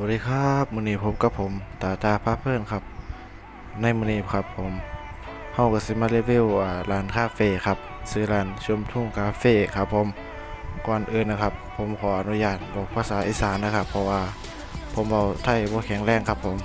วัสดีครับมือนี้พบกับผมตาตาพาเพื่อนครับ ในมือนี้ครับผมเฮากับซิมาเลเวลร้านคาเฟ่ครับ ซื้อร้านชมทุ่งคาเฟ่ครับผมก่อนอื่นนะครับ ผมขออนุญาตบอกภาษาอีสานนะครับ เพราะว่าผมเอาไทยบ่แข็งแรงครับผม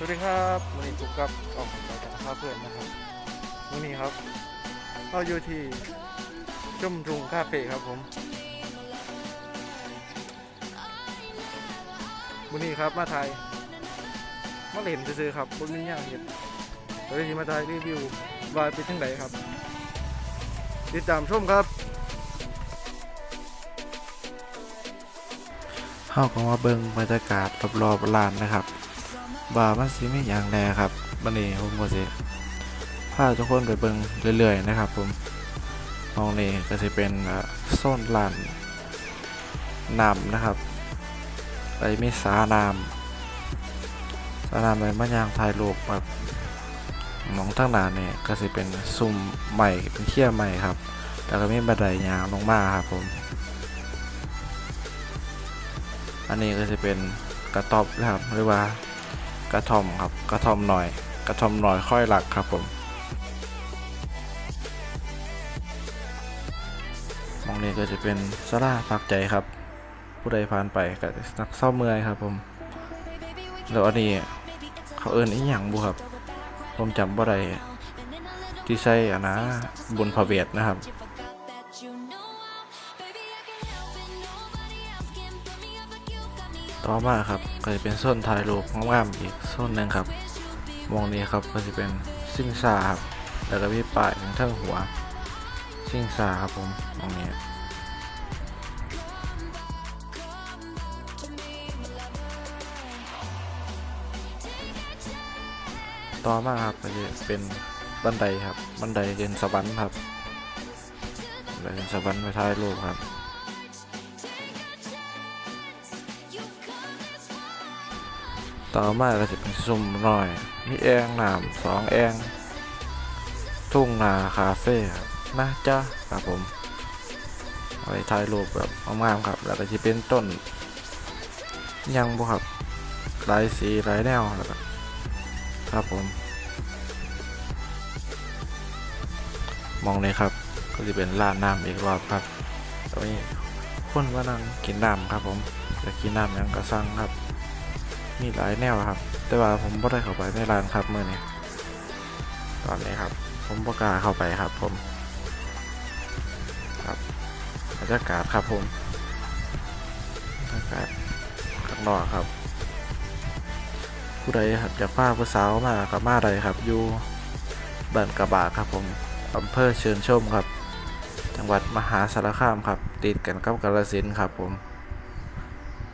สวัสดีครับวันนี้พบกับกล่องตาตาพาเพื่อนนะครับวันนี้ครับเราอยู่ที่ชมทุ่งคาเฟ่ครับผมวันนี้ครับมาไทยมาเล่นซื้อครับบนนี้ย่างเห็ดเราได้มาไทยรีวิวว่าเป็นทั้งไหนครับ ติดตามชมครับเฮาก็มาเบิ่งบรรยากาศรอบๆร้านนะครับ ว่ามันสิมีอย่างแน่ครับวันนี้ผมก็สิพาทุกคนไปเบิ่งเรื่อยๆนะครับผมห้องนี้ก็สิเป็นโซนร้านน้ำนะครับ ไปมีสาน้ำสาน้ำไปมะยางถ่ายรูปแบบมองทั้งหน้าเนี่ยก็สิเป็นซุ้มใหม่เป็นเขี้ยใหม่ครับ แล้วก็มีบันไดยางลงมาครับผม อันนี้ก็จะเป็นกระต๊อบนะครับหรือว่า กระทอมครับ กระทอมหน่อย กระทอมหน่อยค่อยหลักครับผมมองนี้ก็จะเป็นสลาพักใจครับ ผู้ใดผ่านไปก็นักเศร้าเมื่อยครับ ผมแล้วอันนี้เขาเอิ้นอีหยังบุครับ ผมจำบ่ได้ที่ใส่อะนะบนพระเวทนะครับ ต่อมาครับก็จะเป็นโซนถ่ายรูปงามๆอีกโซนหนึ่งครับมองนี้ครับก็จะเป็นซิ่งซาครับแล้วก็มีป้ายทั้งเทั้งหัวซิ่งซาครับผมมองนี้ต่อมาครับก็จะเป็นบันไดครับ บันไดเดินสวรรค์ครับบันไดเดินสวรรค์ไปถ่ายรูปครับ ต่อมาก็จะเป็นซุ้มหน้อย มีแองน้ำสองแองทุ่งนาคาเฟ่นะจ๊ะครับผมไว้ถ่ายรูปแบบงามๆครับ แล้วก็จะเป็นต้น ยังบ่ครับหลายสีหลายแนวแล้วก็ครับผม มองเลยครับ ก็จะเป็นร้านน้ำอีกรอบครับตรงนี้คนก็นั่งกินน้ำครับผมจะกินน้ำยังก็สั่งครับ มีหลายแนวครับ แต่ว่าผมไม่ได้เข้าไปในร้านครับเมื่อนี้ตอนนี้ครับ ผมประกล้าเข้าไปครับผม ครับบรรยากาศครับผมบรรยากาศข้างนอกครับ ผู้ใดครับอยากพาผู้สาวมากับมาใดครับ อยู่บ้านกระบะครับผมอำเภอเชิญชมครับ จังหวัดมหาสารคามครับ ติดกันกับกาฬสินครับผม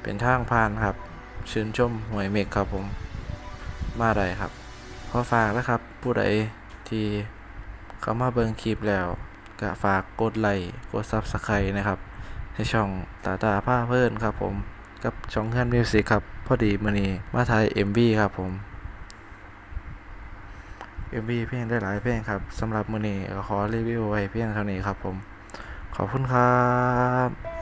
เป็นทางผ่านครับ ชื่นชมหวยเมฆครับผม มาได้ครับขอฝากนะครับ ผู้ใดที่เข้ามาเบิ่งคลิปแล้วก็ฝากกดไลค์กดซับสไครต์นะครับในช่องตาตาผ้าเพิ่นครับผม กับช่องเฮือนมิวสิกครับ พอดีมื้อนี้มาถ่าย MV ครับผม MV เพลงได้หลายเพลงครับสำหรับมื้อนี้ก็ขอรีวิวไว้เพียงเท่านี้ครับผม ขอบคุณครับ